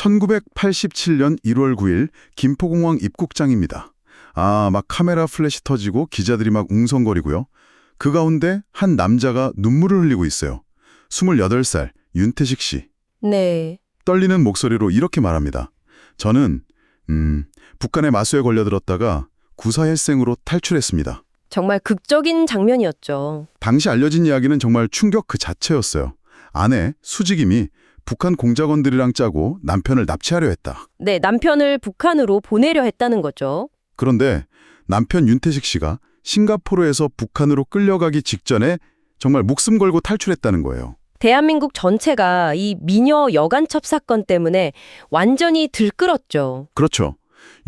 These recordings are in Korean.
1987년 1월 9일 김포공항 입국장입니다. 아, 막 카메라 플래시 터지고 기자들이 막 웅성거리고요. 그 가운데 한 남자가 눈물을 흘리고 있어요. 28살 윤태식 씨. 네. 떨리는 목소리로 이렇게 말합니다. 저는 음, 북한의 마수에 걸려들었다가 구사일생으로 탈출했습니다. 정말 극적인 장면이었죠. 당시 알려진 이야기는 정말 충격 그 자체였어요. 아내 수직임이 북한 공작원들이랑 짜고 남편을 납치하려 했다. 네, 남편을 북한으로 보내려 했다는 거죠. 그런데 남편 윤태식 씨가 싱가포르에서 북한으로 끌려가기 직전에 정말 목숨 걸고 탈출했다는 거예요. 대한민국 전체가 이 미녀 여간첩 사건 때문에 완전히 들끓었죠. 그렇죠.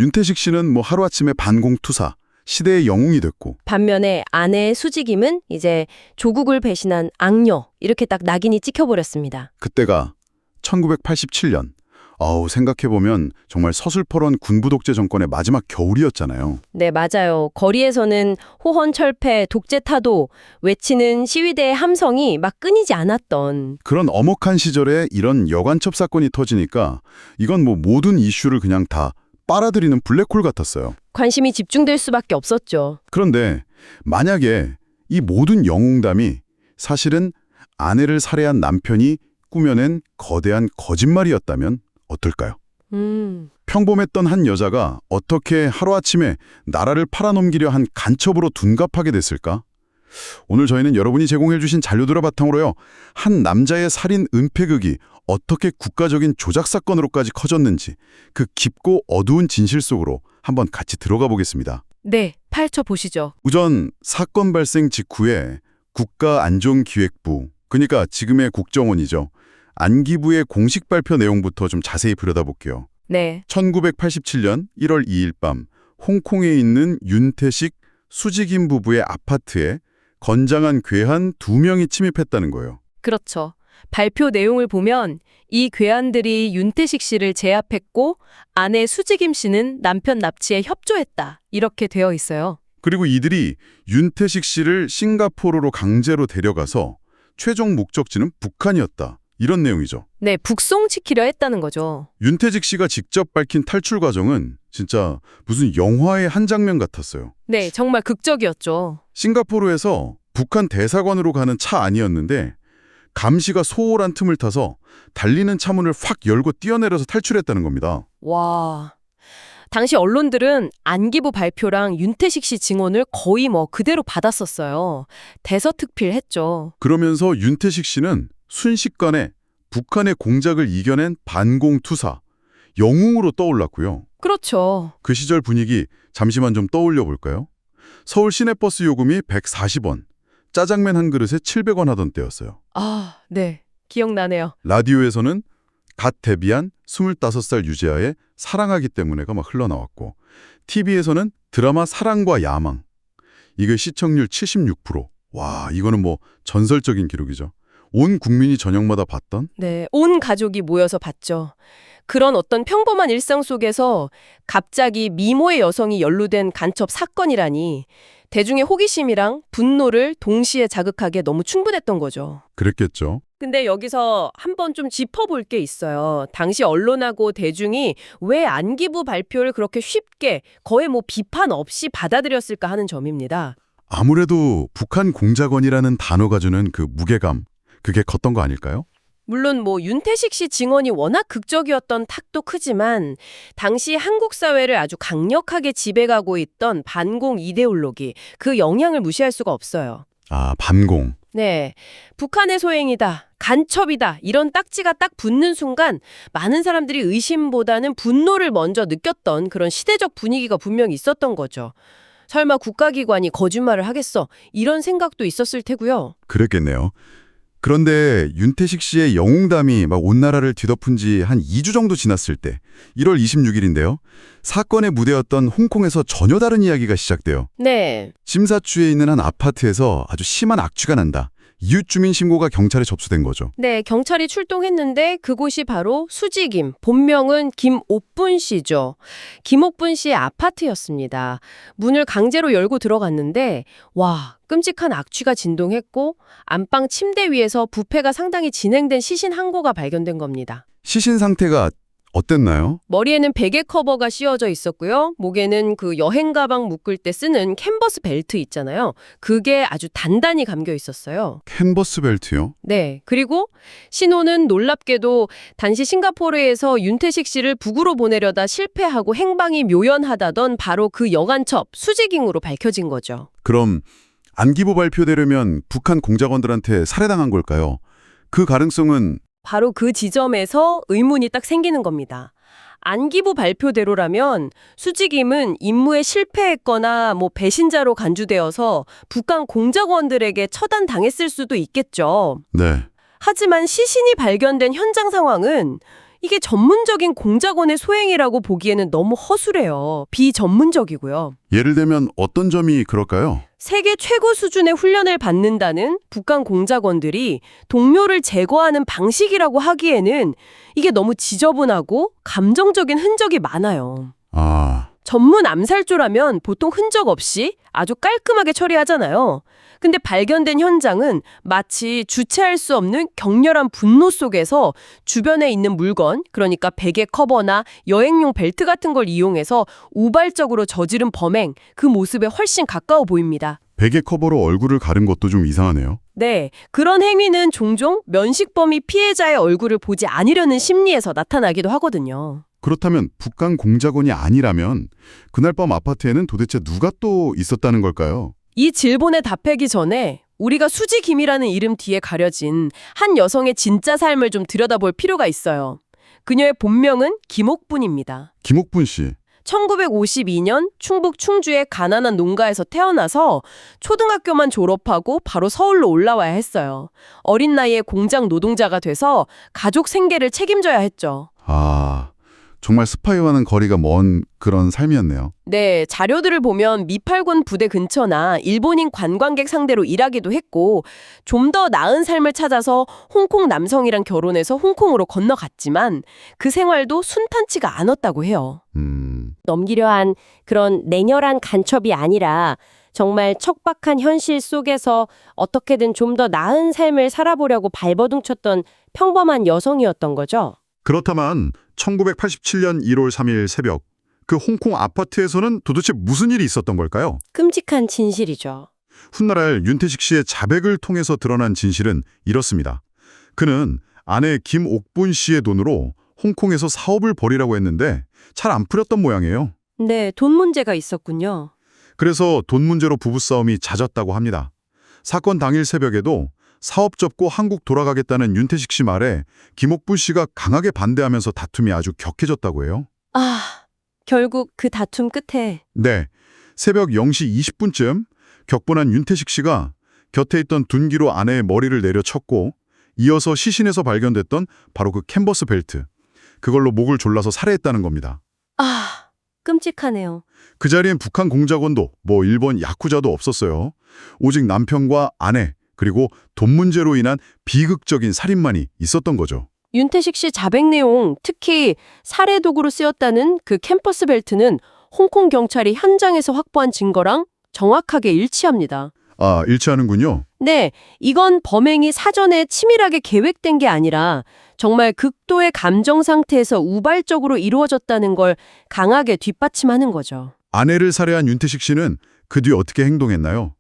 윤태식 씨는 뭐 하루아침에 반공투사, 시대의 영웅이 됐고 반면에 아내 수직임은 이제 조국을 배신한 악녀 이렇게 딱 낙인이 찍혀버렸습니다. 그때가 1987년. 아우 생각해보면 정말 서슬퍼런 군부 독재 정권의 마지막 겨울이었잖아요. 네, 맞아요. 거리에서는 호헌 철폐, 독재 타도 외치는 시위대의 함성이 막 끊이지 않았던 그런 엄혹한 시절에 이런 여관첩 사건이 터지니까 이건 뭐 모든 이슈를 그냥 다 빨아들이는 블랙홀 같았어요. 관심이 집중될 수밖에 없었죠. 그런데 만약에 이 모든 영웅담이 사실은 아내를 살해한 남편이 꾸며낸 거대한 거짓말이었다면 어떨까요? 음. 평범했던 한 여자가 어떻게 하루아침에 나라를 팔아넘기려 한 간첩으로 둔갑하게 됐을까? 오늘 저희는 여러분이 제공해 주신 자료들을 바탕으로요. 한 남자의 살인 은폐극이 어떻게 국가적인 조작 사건으로까지 커졌는지 그 깊고 어두운 진실 속으로 한번 같이 들어가 보겠습니다. 네, 파헤쳐 보시죠. 우선 사건 발생 직후에 국가안전기획부, 그러니까 지금의 국정원이죠. 안기부의 공식 발표 내용부터 좀 자세히 들여다볼게요. 네. 1987년 1월 2일 밤 홍콩에 있는 윤태식, 수직임 부부의 아파트에 건장한 괴한 두 명이 침입했다는 거예요. 그렇죠. 발표 내용을 보면 이 괴한들이 윤태식 씨를 제압했고 아내 수직임 씨는 남편 납치에 협조했다. 이렇게 되어 있어요. 그리고 이들이 윤태식 씨를 싱가포르로 강제로 데려가서 최종 목적지는 북한이었다. 이런 내용이죠. 네, 북송시키려 했다는 거죠. 윤태식 씨가 직접 밝힌 탈출 과정은 진짜 무슨 영화의 한 장면 같았어요. 네, 정말 극적이었죠. 싱가포르에서 북한 대사관으로 가는 차 아니었는데 감시가 소홀한 틈을 타서 달리는 차 문을 확 열고 뛰어내려서 탈출했다는 겁니다. 와. 당시 언론들은 안기부 발표랑 윤태식 씨 증언을 거의 뭐 그대로 받았었어요. 대서특필했죠. 그러면서 윤태식 씨는 순식간에 북한의 공작을 이겨낸 반공투사, 영웅으로 떠올랐고요. 그렇죠. 그 시절 분위기 잠시만 좀 떠올려 볼까요? 서울 시내버스 요금이 140원, 짜장면 한 그릇에 700원 하던 때였어요. 아, 네. 기억나네요. 라디오에서는 갓 데뷔한 25살 유재하의 사랑하기 때문에가 막 흘러나왔고 TV에서는 드라마 사랑과 야망 이게 시청률 76%. 와, 이거는 뭐 전설적인 기록이죠. 온 국민이 저녁마다 봤던 네, 온 가족이 모여서 봤죠. 그런 어떤 평범한 일상 속에서 갑자기 미모의 여성이 연루된 간첩 사건이라니 대중의 호기심이랑 분노를 동시에 자극하기에 너무 충분했던 거죠. 그랬겠죠. 근데 여기서 한번 좀 짚어볼 게 있어요. 당시 언론하고 대중이 왜 안기부 발표를 그렇게 쉽게 거의 뭐 비판 없이 받아들였을까 하는 점입니다. 아무래도 북한 공작원이라는 단어가 주는 그 무게감 그게 컸던 거 아닐까요? 물론 뭐 윤태식 씨 증언이 워낙 극적이었던 탁도 크지만 당시 한국 사회를 아주 강력하게 지배가고 있던 반공 이데올로기 그 영향을 무시할 수가 없어요. 아, 반공. 네. 북한의 소행이다. 간첩이다. 이런 딱지가 딱 붙는 순간 많은 사람들이 의심보다는 분노를 먼저 느꼈던 그런 시대적 분위기가 분명히 있었던 거죠. 설마 국가기관이 거짓말을 하겠어. 이런 생각도 있었을 테고요. 그랬겠네요. 그런데 윤태식 씨의 영웅담이 막 온 나라를 뒤덮은 지 한 2주 정도 지났을 때 1월 26일인데요. 사건의 무대였던 홍콩에서 전혀 다른 이야기가 시작돼요. 네. 심사추에 있는 한 아파트에서 아주 심한 악취가 난다. 이웃 주민 신고가 경찰에 접수된 거죠. 네, 경찰이 출동했는데 그곳이 바로 수직임, 본명은 김옥분 씨죠. 김옥분 씨의 아파트였습니다. 문을 강제로 열고 들어갔는데 와, 끔찍한 악취가 진동했고 안방 침대 위에서 부패가 상당히 진행된 시신 한 고가 발견된 겁니다. 시신 상태가 어땠나요? 머리에는 베개 커버가 씌워져 있었고요. 목에는 그 여행 가방 묶을 때 쓰는 캔버스 벨트 있잖아요. 그게 아주 단단히 감겨 있었어요. 캔버스 벨트요? 네. 그리고 신호는 놀랍게도 당시 싱가포르에서 윤태식 씨를 북으로 보내려다 실패하고 행방이 묘연하다던 바로 그 여간첩 수지깅으로 밝혀진 거죠. 그럼 안기부 발표되려면 북한 공작원들한테 살해당한 걸까요? 그 가능성은 바로 그 지점에서 의문이 딱 생기는 겁니다. 안기부 발표대로라면 수직임은 임무에 실패했거나 뭐 배신자로 간주되어서 북한 공작원들에게 처단당했을 수도 있겠죠. 네. 하지만 시신이 발견된 현장 상황은 이게 전문적인 공작원의 소행이라고 보기에는 너무 허술해요. 비전문적이고요. 예를 들면 어떤 점이 그럴까요? 세계 최고 수준의 훈련을 받는다는 북한 공작원들이 동료를 제거하는 방식이라고 하기에는 이게 너무 지저분하고 감정적인 흔적이 많아요. 아, 전문 암살조라면 보통 흔적 없이 아주 깔끔하게 처리하잖아요. 근데 발견된 현장은 마치 주체할 수 없는 격렬한 분노 속에서 주변에 있는 물건, 그러니까 베개 커버나 여행용 벨트 같은 걸 이용해서 우발적으로 저지른 범행, 그 모습에 훨씬 가까워 보입니다. 베개 커버로 얼굴을 가른 것도 좀 이상하네요. 네, 그런 행위는 종종 면식범이 피해자의 얼굴을 보지 않으려는 심리에서 나타나기도 하거든요. 그렇다면 북한 공작원이 아니라면 그날 밤 아파트에는 도대체 누가 또 있었다는 걸까요? 이 질본에 답하기 전에 우리가 수지 김이라는 이름 뒤에 가려진 한 여성의 진짜 삶을 좀 들여다볼 필요가 있어요. 그녀의 본명은 김옥분입니다. 김옥분 씨. 1952년 충북 충주의 가난한 농가에서 태어나서 초등학교만 졸업하고 바로 서울로 올라와야 했어요. 어린 나이에 공장 노동자가 돼서 가족 생계를 책임져야 했죠. 아, 정말 스파이와는 거리가 먼 그런 삶이었네요. 네, 자료들을 보면 미팔군 부대 근처나 일본인 관광객 상대로 일하기도 했고 좀 더 나은 삶을 찾아서 홍콩 남성이랑 결혼해서 홍콩으로 건너갔지만 그 생활도 순탄치가 않았다고 해요. 음, 넘기려 한 그런 냉혈한 간첩이 아니라 정말 척박한 현실 속에서 어떻게든 좀 더 나은 삶을 살아보려고 발버둥 쳤던 평범한 여성이었던 거죠. 그렇다면 1987년 1월 3일 새벽 그 홍콩 아파트에서는 도대체 무슨 일이 있었던 걸까요? 끔찍한 진실이죠. 훗날 윤태식 씨의 자백을 통해서 드러난 진실은 이렇습니다. 그는 아내 김옥분 씨의 돈으로 홍콩에서 사업을 벌이라고 했는데 잘 안 풀렸던 모양이에요. 네, 돈 문제가 있었군요. 그래서 돈 문제로 부부싸움이 잦았다고 합니다. 사건 당일 새벽에도 사업 접고 한국 돌아가겠다는 윤태식 씨 말에 김옥분 씨가 강하게 반대하면서 다툼이 아주 격해졌다고 해요. 아, 결국 그 다툼 끝에 네, 새벽 0시 20분쯤 격분한 윤태식 씨가 곁에 있던 둔기로 아내의 머리를 내려쳤고 이어서 시신에서 발견됐던 바로 그 캔버스 벨트, 그걸로 목을 졸라서 살해했다는 겁니다. 아, 끔찍하네요. 그 자리엔 북한 공작원도 뭐 일본 야쿠자도 없었어요. 오직 남편과 아내 그리고 돈 문제로 인한 비극적인 살인만이 있었던 거죠. 윤태식 씨 자백 내용, 특히 살해 도구로 쓰였다는 그 캠퍼스 벨트는 홍콩 경찰이 현장에서 확보한 증거랑 정확하게 일치합니다. 아, 일치하는군요. 네, 이건 범행이 사전에 치밀하게 계획된 게 아니라 정말 극도의 감정 상태에서 우발적으로 이루어졌다는 걸 강하게 뒷받침하는 거죠. 아내를 살해한 윤태식 씨는 그 뒤 어떻게 행동했나요?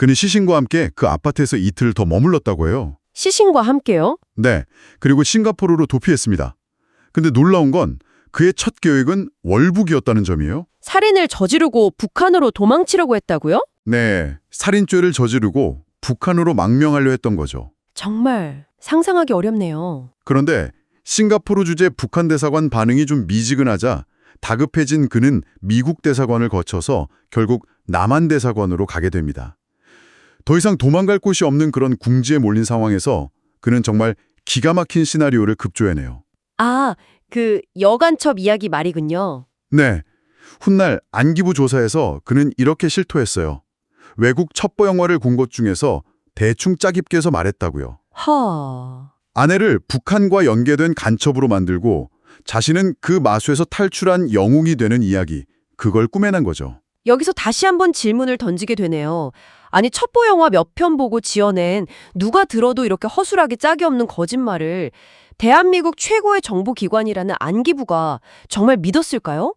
그는 시신과 함께 그 아파트에서 이틀 더 머물렀다고 해요. 시신과 함께요? 네, 그리고 싱가포르로 도피했습니다. 근데 놀라운 건 그의 첫 계획은 월북이었다는 점이에요. 살인을 저지르고 북한으로 도망치려고 했다고요? 네, 살인죄를 저지르고 북한으로 망명하려 했던 거죠. 정말 상상하기 어렵네요. 그런데 싱가포르 주재 북한 대사관 반응이 좀 미지근하자 다급해진 그는 미국 대사관을 거쳐서 결국 남한 대사관으로 가게 됩니다. 더 이상 도망갈 곳이 없는 그런 궁지에 몰린 상황에서 그는 정말 기가 막힌 시나리오를 급조해내요. 아, 그 여간첩 이야기 말이군요. 네, 훗날 안기부 조사에서 그는 이렇게 실토했어요. 외국 첩보 영화를 본것 중에서 대충 짜깁기 해서 말했다고요. 허... 아내를 북한과 연계된 간첩으로 만들고 자신은 그 마수에서 탈출한 영웅이 되는 이야기, 그걸 꾸며낸 거죠. 여기서 다시 한번 질문을 던지게 되네요. 아니 첩보 영화 몇 편 보고 지어낸 누가 들어도 이렇게 허술하게 짝이 없는 거짓말을 대한민국 최고의 정보기관이라는 안기부가 정말 믿었을까요?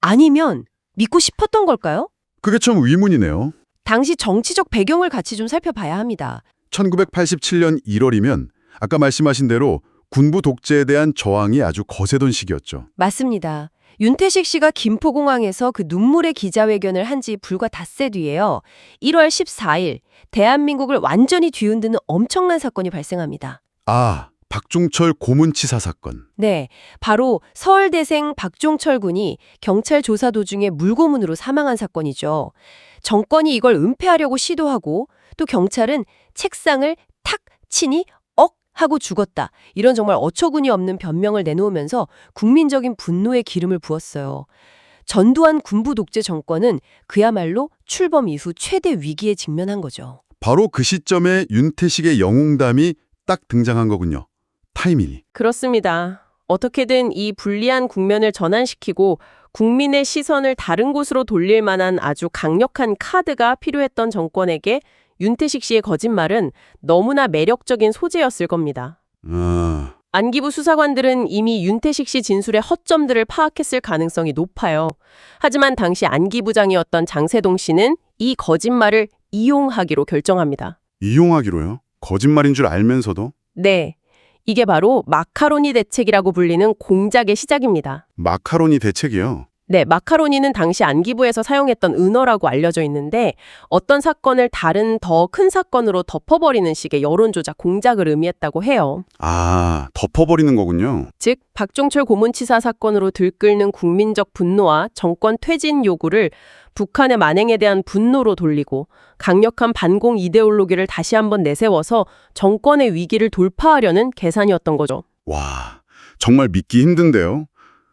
아니면 믿고 싶었던 걸까요? 그게 참 의문이네요. 당시 정치적 배경을 같이 좀 살펴봐야 합니다. 1987년 1월이면 아까 말씀하신 대로 군부 독재에 대한 저항이 아주 거세던 시기였죠. 맞습니다. 윤태식 씨가 김포공항에서 그 눈물의 기자회견을 한 지 불과 닷새 뒤에요. 1월 14일 대한민국을 완전히 뒤흔드는 엄청난 사건이 발생합니다. 아, 박종철 고문치사 사건. 네, 바로 서울대생 박종철 군이 경찰 조사 도중에 물고문으로 사망한 사건이죠. 정권이 이걸 은폐하려고 시도하고 또 경찰은 책상을 탁 치니 억 하고 죽었다. 이런 정말 어처구니 없는 변명을 내놓으면서 국민적인 분노의 기름을 부었어요. 전두환 군부 독재 정권은 그야말로 출범 이후 최대 위기에 직면한 거죠. 바로 그 시점에 윤태식의 영웅담이 딱 등장한 거군요. 타이밍이. 그렇습니다. 어떻게든 이 불리한 국면을 전환시키고 국민의 시선을 다른 곳으로 돌릴 만한 아주 강력한 카드가 필요했던 정권에게 윤태식 씨의 거짓말은 너무나 매력적인 소재였을 겁니다. 아, 안기부 수사관들은 이미 윤태식 씨 진술의 허점들을 파악했을 가능성이 높아요. 하지만 당시 안기부장이었던 장세동 씨는 이 거짓말을 이용하기로 결정합니다. 이용하기로요? 거짓말인 줄 알면서도? 네. 이게 바로 마카로니 대책이라고 불리는 공작의 시작입니다. 마카로니 대책이요. 네, 마카로니는 당시 안기부에서 사용했던 은어라고 알려져 있는데 어떤 사건을 다른 더 큰 사건으로 덮어버리는 식의 여론조작 공작을 의미했다고 해요. 아, 덮어버리는 거군요. 즉, 박종철 고문치사 사건으로 들끓는 국민적 분노와 정권 퇴진 요구를 북한의 만행에 대한 분노로 돌리고 강력한 반공 이데올로기를 다시 한번 내세워서 정권의 위기를 돌파하려는 계산이었던 거죠. 와, 정말 믿기 힘든데요.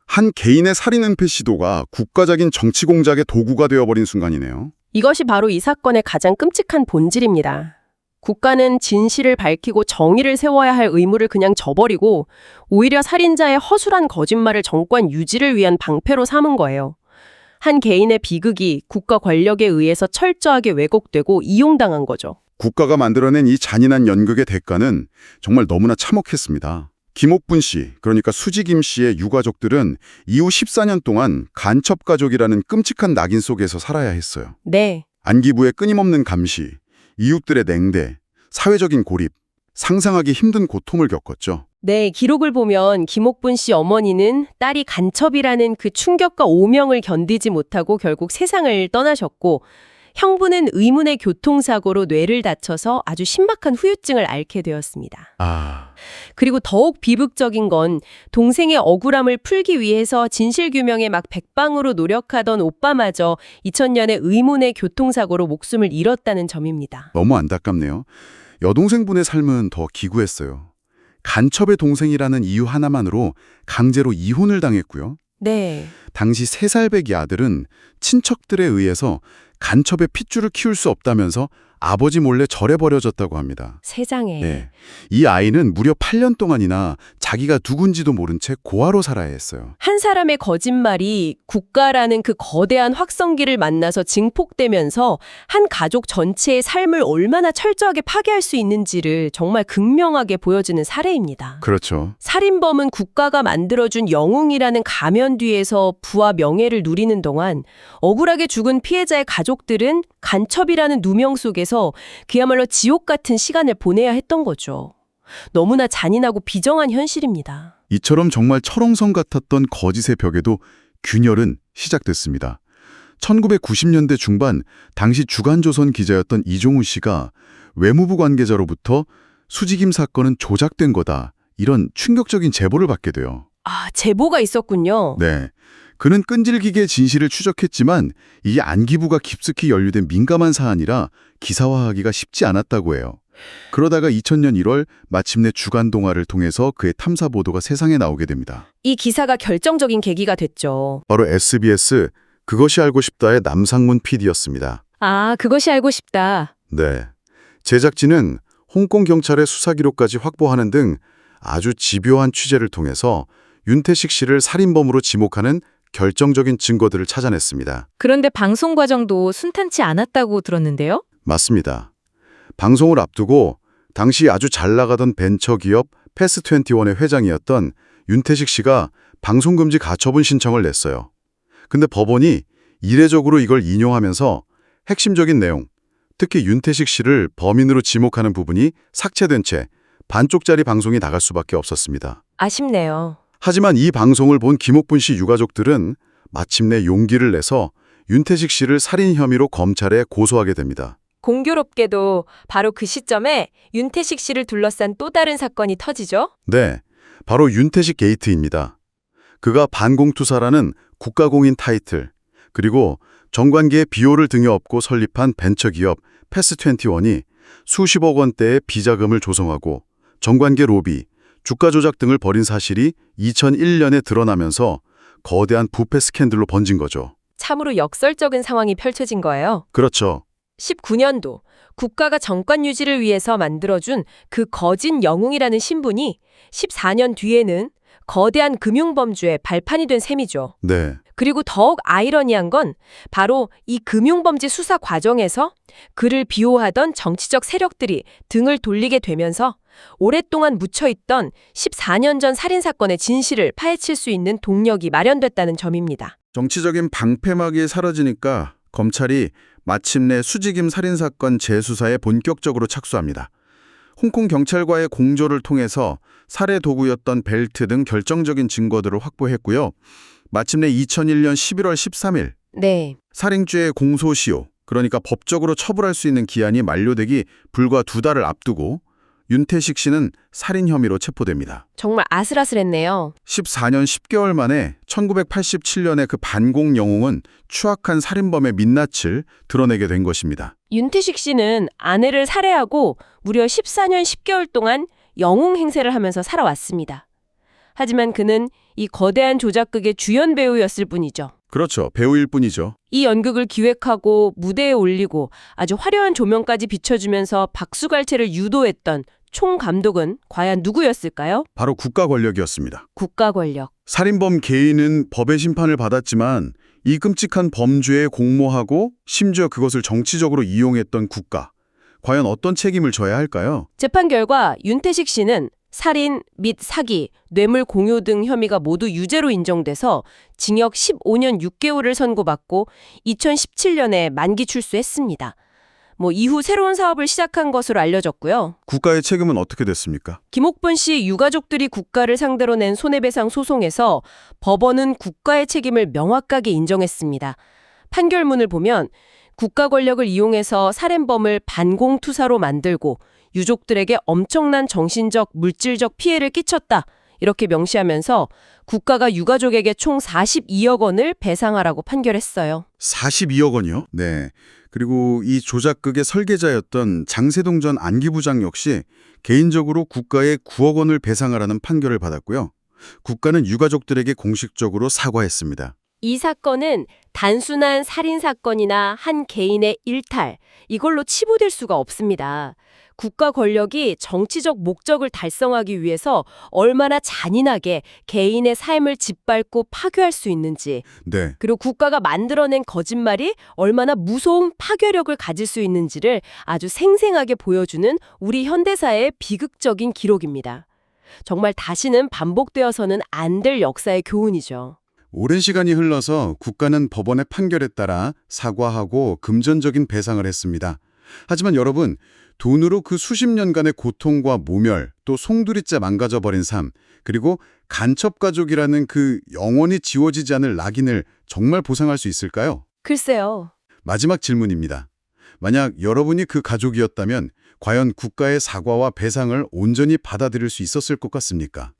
한 개인의 살인 은폐 시도가 국가적인 정치 공작의 도구가 되어버린 순간이네요. 이것이 바로 이 사건의 가장 끔찍한 본질입니다. 국가는 진실을 밝히고 정의를 세워야 할 의무를 그냥 저버리고 오히려 살인자의 허술한 거짓말을 정권 유지를 위한 방패로 삼은 거예요. 한 개인의 비극이 국가 권력에 의해서 철저하게 왜곡되고 이용당한 거죠. 국가가 만들어낸 이 잔인한 연극의 대가는 정말 너무나 참혹했습니다. 김옥분 씨, 그러니까 수지 김 씨의 유가족들은 이후 14년 동안 간첩 가족이라는 끔찍한 낙인 속에서 살아야 했어요. 네. 안기부의 끊임없는 감시, 이웃들의 냉대, 사회적인 고립, 상상하기 힘든 고통을 겪었죠. 네, 기록을 보면 김옥분 씨 어머니는 딸이 간첩이라는 그 충격과 오명을 견디지 못하고 결국 세상을 떠나셨고 형부는 의문의 교통사고로 뇌를 다쳐서 아주 신박한 후유증을 앓게 되었습니다. 아, 그리고 더욱 비극적인 건 동생의 억울함을 풀기 위해서 진실규명에 막 백방으로 노력하던 오빠마저 2000년에 의문의 교통사고로 목숨을 잃었다는 점입니다. 너무 안타깝네요. 여동생분의 삶은 더 기구했어요. 간첩의 동생이라는 이유 하나만으로 강제로 이혼을 당했고요. 네. 당시 3살배기 아들은 친척들에 의해서 간첩의 핏줄을 키울 수 없다면서 아버지 몰래 절에 버려졌다고 합니다. 세상에. 네. 이 아이는 무려 8년 동안이나 자기가 누군지도 모른 채 고아로 살아야 했어요. 한 사람의 거짓말이 국가라는 그 거대한 확성기를 만나서 증폭되면서 한 가족 전체의 삶을 얼마나 철저하게 파괴할 수 있는지를 정말 극명하게 보여주는 사례입니다. 그렇죠. 살인범은 국가가 만들어준 영웅이라는 가면 뒤에서 부와 명예를 누리는 동안 억울하게 죽은 피해자의 가족들은 간첩이라는 누명 속에 서 그야말로 지옥 같은 시간을 보내야 했던 거죠. 너무나 잔인하고 비정한 현실입니다. 이처럼 정말 철옹성 같았던 거짓의 벽에도 균열은 시작됐습니다. 1990년대 중반 당시 주간조선 기자였던 이종우 씨가 외무부 관계자로부터 수지김 사건은 조작된 거다. 이런 충격적인 제보를 받게 돼요. 아, 제보가 있었군요. 네. 그는 끈질기게 진실을 추적했지만 이 안기부가 깊숙이 연루된 민감한 사안이라 기사화하기가 쉽지 않았다고 해요. 그러다가 2000년 1월 마침내 주간 동화를 통해서 그의 탐사 보도가 세상에 나오게 됩니다. 이 기사가 결정적인 계기가 됐죠. 바로 SBS 그것이 알고 싶다의 남상문 PD였습니다. 아, 그것이 알고 싶다. 네. 제작진은 홍콩 경찰의 수사 기록까지 확보하는 등 아주 집요한 취재를 통해서 윤태식 씨를 살인범으로 지목하는 결정적인 증거들을 찾아냈습니다. 그런데 방송 과정도 순탄치 않았다고 들었는데요? 맞습니다. 방송을 앞두고 당시 아주 잘 나가던 벤처기업 패스21의 회장이었던 윤태식 씨가 방송금지 가처분 신청을 냈어요. 근데 법원이 이례적으로 이걸 인용하면서 핵심적인 내용, 특히 윤태식 씨를 범인으로 지목하는 부분이 삭제된 채 반쪽짜리 방송이 나갈 수밖에 없었습니다. 아쉽네요. 하지만 이 방송을 본 김옥분 씨 유가족들은 마침내 용기를 내서 윤태식 씨를 살인 혐의로 검찰에 고소하게 됩니다. 공교롭게도 바로 그 시점에 윤태식 씨를 둘러싼 또 다른 사건이 터지죠. 네, 바로 윤태식 게이트입니다. 그가 반공투사라는 국가공인 타이틀, 그리고 정관계의 비호를 등에 업고 설립한 벤처기업 패스21이 수십억 원대의 비자금을 조성하고 정관계 로비, 주가 조작 등을 벌인 사실이 2001년에 드러나면서 거대한 부패 스캔들로 번진 거죠. 참으로 역설적인 상황이 펼쳐진 거예요. 그렇죠. 19년도 국가가 정권 유지를 위해서 만들어준 그 거진 영웅이라는 신분이 14년 뒤에는 거대한 금융범주의 발판이 된 셈이죠. 네. 그리고 더욱 아이러니한 건 바로 이 금융범죄 수사 과정에서 그를 비호하던 정치적 세력들이 등을 돌리게 되면서 오랫동안 묻혀있던 14년 전 살인사건의 진실을 파헤칠 수 있는 동력이 마련됐다는 점입니다. 정치적인 방패막이 사라지니까 검찰이 마침내 수직임 살인사건 재수사에 본격적으로 착수합니다. 홍콩 경찰과의 공조를 통해서 살해 도구였던 벨트 등 결정적인 증거들을 확보했고요. 마침내 2001년 11월 13일 네. 살인죄의 공소시효, 그러니까 법적으로 처벌할 수 있는 기한이 만료되기 불과 두 달을 앞두고 윤태식 씨는 살인 혐의로 체포됩니다. 정말 아슬아슬했네요. 14년 10개월 만에 1987년의 그 반공 영웅은 추악한 살인범의 민낯을 드러내게 된 것입니다. 윤태식 씨는 아내를 살해하고 무려 14년 10개월 동안 영웅 행세를 하면서 살아왔습니다. 하지만 그는 이 거대한 조작극의 주연 배우였을 뿐이죠. 그렇죠. 배우일 뿐이죠. 이 연극을 기획하고 무대에 올리고 아주 화려한 조명까지 비춰주면서 박수갈채를 유도했던 총감독은 과연 누구였을까요? 바로 국가 권력이었습니다. 국가 권력. 살인범 개인은 법의 심판을 받았지만 이 끔찍한 범죄에 공모하고 심지어 그것을 정치적으로 이용했던 국가. 과연 어떤 책임을 져야 할까요? 재판 결과 윤태식 씨는 살인 및 사기, 뇌물 공유 등 혐의가 모두 유죄로 인정돼서 징역 15년 6개월을 선고받고 2017년에 만기 출소했습니다. 뭐 이후 새로운 사업을 시작한 것으로 알려졌고요. 국가의 책임은 어떻게 됐습니까? 김옥분 씨 유가족들이 국가를 상대로 낸 손해배상 소송에서 법원은 국가의 책임을 명확하게 인정했습니다. 판결문을 보면 국가 권력을 이용해서 살인범을 반공투사로 만들고 유족들에게 엄청난 정신적, 물질적 피해를 끼쳤다. 이렇게 명시하면서 국가가 유가족에게 총 42억 원을 배상하라고 판결했어요. 42억 원이요? 네. 그리고 이 조작극의 설계자였던 장세동 전 안기부장 역시 개인적으로 국가에 9억 원을 배상하라는 판결을 받았고요. 국가는 유가족들에게 공식적으로 사과했습니다. 이 사건은 단순한 살인 사건이나 한 개인의 일탈 이걸로 치부될 수가 없습니다. 국가 권력이 정치적 목적을 달성하기 위해서 얼마나 잔인하게 개인의 삶을 짓밟고 파괴할 수 있는지 네. 그리고 국가가 만들어낸 거짓말이 얼마나 무서운 파괴력을 가질 수 있는지를 아주 생생하게 보여주는 우리 현대사의 비극적인 기록입니다. 정말 다시는 반복되어서는 안 될 역사의 교훈이죠. 오랜 시간이 흘러서 국가는 법원의 판결에 따라 사과하고 금전적인 배상을 했습니다. 하지만 여러분, 돈으로 그 수십 년간의 고통과 모멸, 또 송두리째 망가져버린 삶, 그리고 간첩가족이라는 그 영원히 지워지지 않을 낙인을 정말 보상할 수 있을까요? 글쎄요. 마지막 질문입니다. 만약 여러분이 그 가족이었다면 과연 국가의 사과와 배상을 온전히 받아들일 수 있었을 것 같습니까?